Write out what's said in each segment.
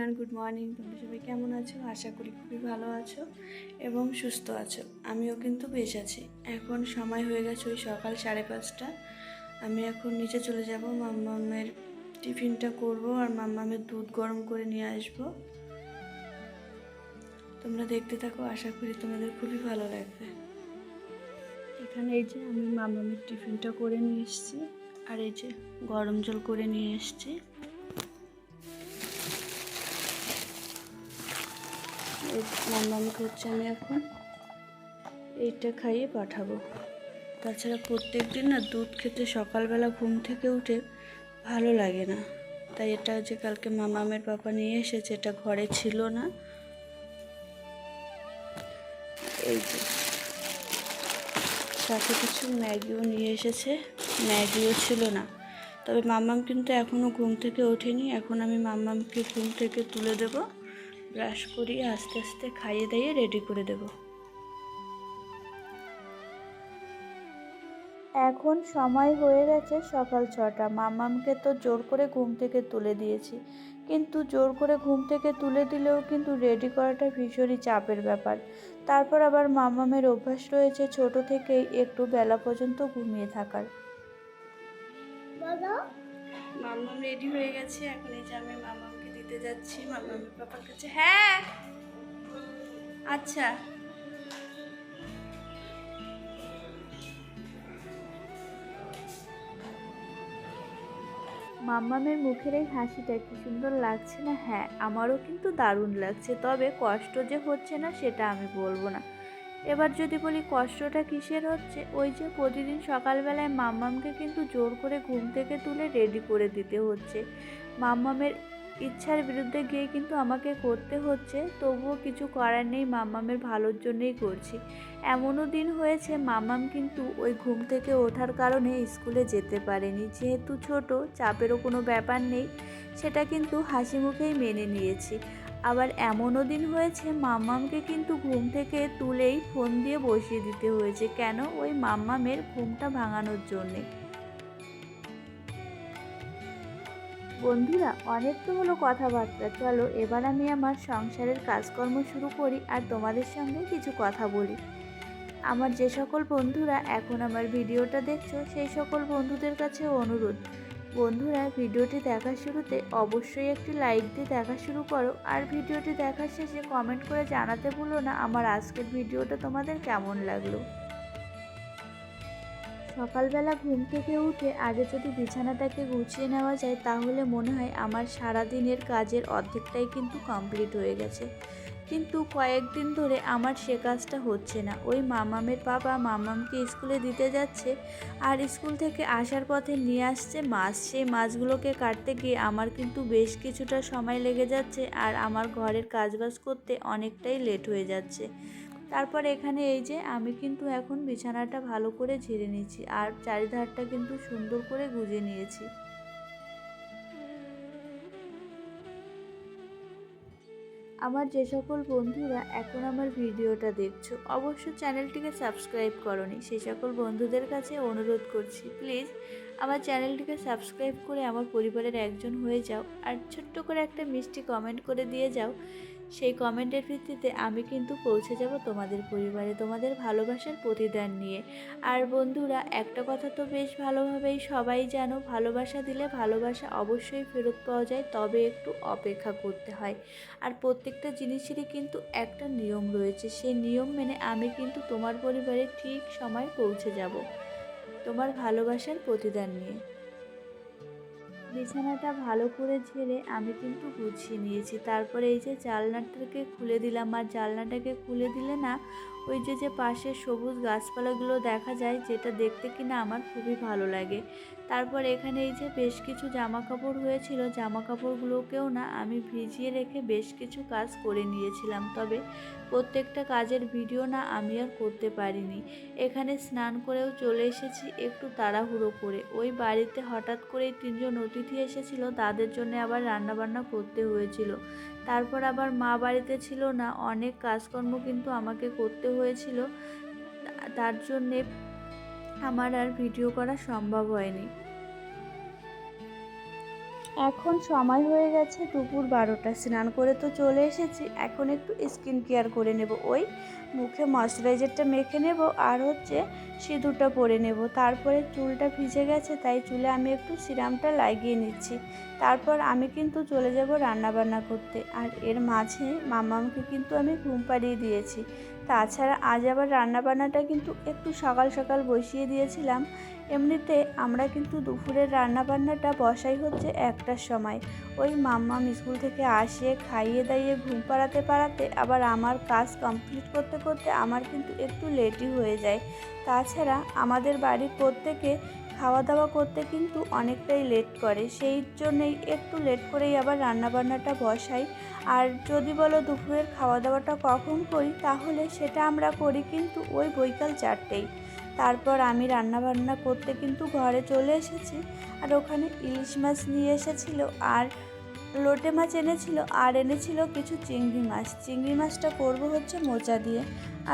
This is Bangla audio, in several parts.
Everyone, good morning. তোমরা সবাই কেমন আছো? আশা করি খুবই ভালো আছো এবং সুস্থ আছো। আমিও কিন্তু বেশ আছি। এখন সময় হয়ে গেছে ওই সকাল সাড়ে পাঁচটা। আমি এখন নিচে চলে যাব। মাম্মামের টিফিনটা করব আর মাম্মামের দুধ গরম করে নিয়ে আসব। তোমরা দেখতে থাকো, আশা করি তোমাদের খুবই ভালো লাগবে। এখানে এই যে আমি মামামের টিফিনটা করে নিয়ে এসেছি। আর এই যে গরম জল করে নিয়ে এসেছি। মামামকে হচ্ছে আমি এখন। এইটা খাইয়ে পাঠাবো। তাছাড়া প্রত্যেক দিন না দুধ খেতে সকালবেলা ঘুম থেকে উঠে ভালো লাগে না। তাই এটা যে কালকে মামামের পাপা নিয়ে এসেছে এটা ঘরে ছিল না। এই সাথে কিছু ম্যাগিও নিয়ে এসেছে। ম্যাগিও ছিল না। তবে মাম্মাম কিন্তু এখনও ঘুম থেকে ওঠেনি। এখন আমি মাম্মামকে ঘুম থেকে তুলে দেব। ব্রাশ করিয়ে আস্তে আস্তে খাইয়ে দাইয়ে রেডি করে দেব। এখন সময় হয়ে গেছে সকাল ছটা। মামামকে তো জোর করে ঘুম থেকে তুলে দিয়েছি। কিন্তু জোর করে ঘুম থেকে তুলে দিলেও কিন্তু রেডি করাটা ভীষণই চাপের ব্যাপার। তারপর আবার মামামের অভ্যাস রয়েছে ছোট থেকেই একটু বেলা পর্যন্ত ঘুমিয়ে থাকার। মাম্মাম রেডি হয়ে গেছে এখন এই যে আমি মাম্মামকে দিতে যাচ্ছি মাম্মামের পাপার কাছে। হ্যাঁ। আচ্ছা। মাম্মামের মুখের এই হাসিটা কি সুন্দর লাগছে না? হ্যাঁ আমারও কিন্তু দারুণ লাগছে। তবে কষ্ট যে হচ্ছে না, সেটা আমি বলব না। এবার যদি বলি কষ্টটা কিসের হচ্ছে, ওই যে প্রতিদিন সকালবেলায় মাম্মামকে কিন্তু জোর করে ঘুম থেকে তুলে রেডি করে দিতে হচ্ছে। মাম্মামের ইচ্ছার বিরুদ্ধে গিয়ে কিন্তু আমাকে করতে হচ্ছে, তবুও কিছু করার নেই মাম্মামের ভালোর জন্যই করছি। এমনও দিন হয়েছে, মামাম কিন্তু ওই ঘুম থেকে ওঠার কারণে স্কুলে যেতে পারেনি। যেহেতু ছোট, চাপেরও কোনো ব্যাপার নেই, সেটা কিন্তু হাসি মুখেই মেনে নিয়েছি। আবার এমনও দিন হয়েছে মাম্মামকে কিন্তু ঘুম থেকে তুলেই ফোন দিয়ে বসিয়ে দিতে হয়েছে, কেন? ওই মাম্মামের ঘুমটা ভাঙানোর জন্যে। বন্ধুরা, অনেক তো হলো কথাবার্তা। চলো, এবার আমি আমার সংসারের কাজকর্ম শুরু করি আর তোমাদের সঙ্গে কিছু কথা বলি। আমার যে সকল বন্ধুরা এখন আমার ভিডিওটা দেখছ, সেই সকল বন্ধুদের কাছে অনুরোধ। বন্ধুরা, ভিডিওটি দেখার শুরুতে অবশ্যই একটি লাইক দিয়ে দেখা শুরু করো আর ভিডিওটি দেখার শেষে কমেন্ট করে জানাতে ভুলো না আমার আজকের ভিডিওটা তোমাদের কেমন লাগল। সকালবেলা ঘুম থেকে উঠে আগে যদি বিছানাটাকে গুছিয়ে নেওয়া যায়, তাহলে মনে হয় আমার সারা দিনের কাজের অর্ধেকটাই কিন্তু কমপ্লিট হয়ে গেছে। কিন্তু কয়েকদিন ধরে আমার সে কাজটা হচ্ছে না। ওই মামামের বাবা মামামকে স্কুলে দিতে যাচ্ছে আর স্কুল থেকে আসার পথে নিয়ে আসছে মাছ। সেই মাছগুলোকে কাটতে গিয়ে আমার কিন্তু বেশ কিছুটা সময় লেগে যাচ্ছে আর আমার ঘরের কাজবাজ করতে অনেকটাই লেট হয়ে যাচ্ছে। তারপর এখানে এই যে আমি কিন্তু এখন বিছানাটা ভালো করে ঝেড়ে নিয়েছি আর চারিধারটা কিন্তু সুন্দর করে গুজে নিয়েছি। আমার যে সকল বন্ধুরা এখন আমার ভিডিওটা দেখছ, অবশ্য চ্যানেলটিকে সাবস্ক্রাইব করনি সেই সকল বন্ধুদের কাছে অনুরোধ করছি, প্লিজ আমার চ্যানেলটিকে সাবস্ক্রাইব করে আমার পরিবারের একজন হয়ে যাও আর ছোট্ট করে একটা মিষ্টি কমেন্ট করে দিয়ে যাও সেই কমেন্টের ভিত্তিতে আমি কিন্তু পৌঁছে যাব তোমাদের পরিবারে তোমাদের ভালোবাসার প্রতিদান নিয়ে। আর বন্ধুরা, একটা কথা তো বেশ ভালোভাবেই সবাই জানো, ভালোবাসা দিলে ভালোবাসা অবশ্যই ফেরত পাওয়া যায়, তবে একটু অপেক্ষা করতে হয়। আর প্রত্যেকটা জিনিসেরই কিন্তু একটা নিয়ম রয়েছে, সেই নিয়ম মেনে আমি কিন্তু তোমার পরিবারে ঠিক সময় পৌঁছে যাব তোমার ভালোবাসার প্রতিদান নিয়ে। বিছানাটা ভালো করে ঝেড়ে আমি কিন্তু গুছিয়ে নিয়েছি। তারপরে এই যে জালনাটাকে খুলে দিলাম, আর জালনাটাকে খুলে দিলে না ওই যে যে পাশে সবুজ গাছপালাগুলো দেখা যায়, যেটা দেখতে কিনা আমার খুবই ভালো লাগে। তারপর এখানে এই যে বেশ কিছু জামা কাপড় হয়েছিল জামা কাপড়গুলোকেও না আমি ভিজিয়ে রেখে বেশ কিছু কাজ করে নিয়েছিলাম। তবে প্রত্যেকটা কাজের ভিডিও না আমি আর করতে পারিনি। এখানে স্নান করেও চলে এসেছি একটু তাড়াহুড়ো করে। ওই বাড়িতে হঠাৎ করেই তিনজন অতিথি এসেছিল, তাদের জন্য আবার রান্নাবান্না করতে হয়েছিল। তারপর আবার মা বাড়িতে ছিল না, অনেক কাজকর্ম কিন্তু আমাকে করতে হয়েছিল। তার জন্যে আমার আর ভিডিও করা সম্ভব হয়নি। এখন সময় হয়ে গেছে দুপুর বারোটা স্নান করে তো চলে এসেছি। এখন একটু স্কিন কেয়ার করে নেব। ওই মুখে ময়শ্চারাইজারটা মেখে নেব আর হচ্ছে সিঁদুরটা পরে নেব। তারপরে চুলটা ভিজে গেছে, তাই চুলে আমি একটু সিরামটা লাগিয়ে নিচ্ছি। তারপর আমি কিন্তু চলে যাব রান্নাবান্না করতে। আর এর মাঝে মামামকে কিন্তু আমি ঘুম পাড়িয়ে দিয়েছি। তাছাড়া আজ আবার রান্নাবান্নাটা কিন্তু একটু সকাল সকাল বসিয়ে দিয়েছিলাম। এমনিতে আমরা কিন্তু দুপুরের রান্নাবান্নাটা বসাই হচ্ছে একটার সময়। ওই মাম্মাম স্কুল থেকে আসে খাইয়ে দাইয়ে ঘুম পাড়াতে পাড়াতে আবার আমার কাজ কমপ্লিট করতে করতে আমার কিন্তু একটু লেটই হয়ে যায়। তাছাড়া আমাদের বাড়ির প্রত্যেকে খাওয়া দাওয়া করতে কিন্তু অনেকটাই লেট করে। সেই জন্যেই একটু লেট করেই আবার রান্নাবান্নাটা বসাই। আর যদি বলো দুপুরের খাওয়া দাওয়াটা কখন করি, তাহলে সেটা আমরা করি কিন্তু ওই বৈকাল চারটেই। তারপর আমি রান্নাবান্না করতে কিন্তু ঘরে চলে এসেছি। আর ওখানে ইলিশ মাছ নিয়ে এসেছিল, আর লোটে মাছ এনেছিল, আর এনেছিল কিছু চিংড়ি মাছ। চিংড়ি মাছটা করব হচ্ছে মোজা দিয়ে।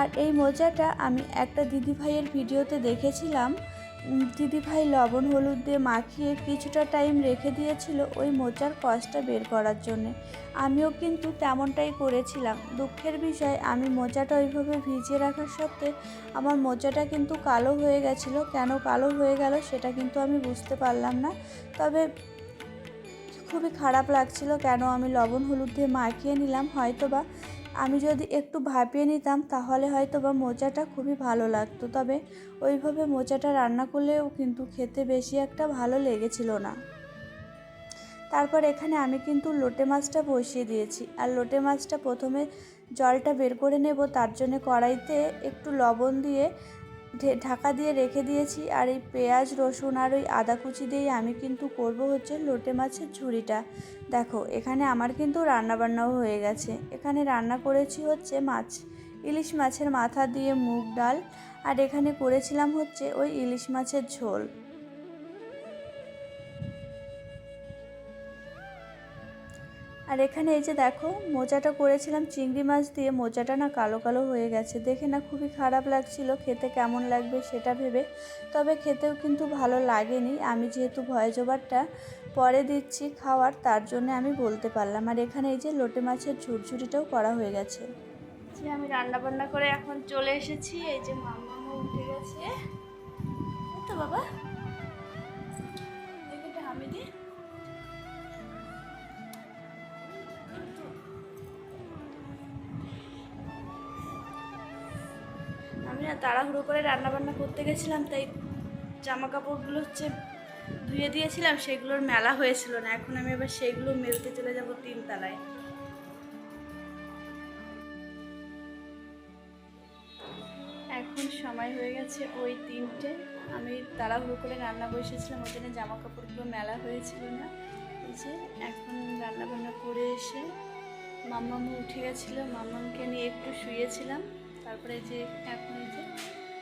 আর এই মোজাটা আমি একটা দিদিভাইয়ের ভিডিওতে দেখেছিলাম। দিদিভাই লবণ হলুদ দিয়ে মাখিয়ে কিছুটা টাইম রেখে দিয়েছিল ওই মোচার কষটা বের করার জন্যে। আমিও কিন্তু তেমনটাই করেছিলাম। দুঃখের বিষয়, আমি মোচাটা ওইভাবে ভিজিয়ে রাখার সত্ত্বে আমার মোচাটা কিন্তু কালো হয়ে গেছিল। কেন কালো হয়ে গেল সেটা কিন্তু আমি বুঝতে পারলাম না। তবে খুবই খারাপ লাগছিল কেন আমি লবণ হলুদ দিয়ে মাখিয়ে নিলাম হয়তো বা আমি যদি একটু ভাপিয়ে নিতাম, তাহলে হয়তো বা মোচাটা খুবই ভালো লাগতো। তবে ওইভাবে মোচাটা রান্না করলেও কিন্তু খেতে বেশি একটা ভালো লেগেছিল না। তারপর এখানে আমি কিন্তু লোটে মাছটা বসিয়ে দিয়েছি। আর লোটে মাছটা প্রথমে জলটা বের করে নেব, তার জন্য কড়াইতে একটু লবণ দিয়ে ঢাকা দিয়ে রেখে দিয়েছি আর এই পেঁয়াজ, রসুন আর ওই আদা কুচি দিয়েই আমি কিন্তু করব হচ্ছে লোটে মাছের ঝুড়িটা। দেখো, এখানে আমার কিন্তু রান্নাবান্নাও হয়ে গেছে। এখানে রান্না করেছি হচ্ছে মাছ, ইলিশ মাছের মাথা দিয়ে মুগ ডাল, আর এখানে করেছিলাম হচ্ছে ওই ইলিশ মাছের ঝোল। আর এখানে এই যে দেখো, মোচাটা করেছিলাম, চিংড়ি মাছ দিয়ে মোচাটা না কালো কালো হয়ে গেছে। দেখে না খুবই খারাপ লাগছিল, খেতে কেমন লাগবে সেটা ভেবে। তবে খেতেও কিন্তু ভালো লাগেনি। আমি যেহেতু ভয়েস ওভারটা পরে দিচ্ছি খাওয়ার, তার জন্য আমি বলতে পারলাম। আর এখানে এই যে লোটে মাছের ঝুরঝুরিটাও করা হয়ে গেছে। আমি রান্না বান্না করে এখন চলে এসেছি। এই যে মাম্মামও উঠে গেছে। তো বাবা। হামিদি না, তাড়াহুড়ো করে রান্নাবান্না করতে গেছিলাম, তাই জামা কাপড়গুলো হচ্ছে ধুয়ে দিয়েছিলাম, সেগুলোর মেলা হয়েছিল না। এখন আমি এবার সেগুলো মেলতে চলে যাব তিনতলায়। এখন সময় হয়ে গেছে ওই তিনটে। আমি তাড়াহুড়ো করে রান্না বসেছিলাম, ওই জন্য জামা কাপড়গুলো মেলা হয়েছিল না। এই যে এখন রান্না বান্না করে এসে মাম্মামু উঠে গেছিল, মাম্মামকে নিয়ে একটু শুয়েছিলাম। তারপরে যে এখন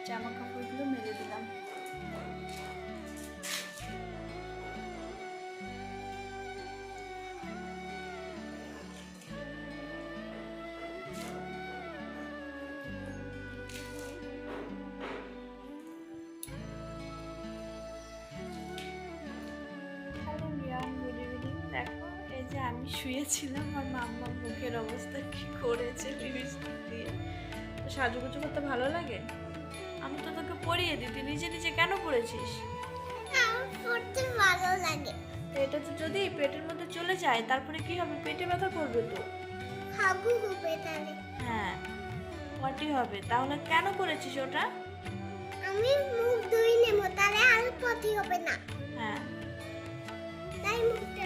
জামা কাপড়গুলো মেলে দিলাম। আমি শুয়েছিলাম আর মাম্মা মুখের অবস্থা কি করেছে লিপস্টিক দিয়ে। তো সাজুগুজু করতে ভালো লাগে? আমি তো তোকে পড়িয়ে দিই তুই নিজে নিজে কেন পড়েছিস? পড়তে ভালো লাগে। এটা তো যদি পেটের মধ্যে চলে যায় তারপরে কি হবে? পেটে ব্যথা করবে তো? হাগু হবে তাহলে হ্যাঁ পটি হবে। তাহলে কেন করেছিস ওটা? আমি মুখ ধুই নেব তাহলে আর পটি হবে না। হ্যাঁ। তাই মুখটা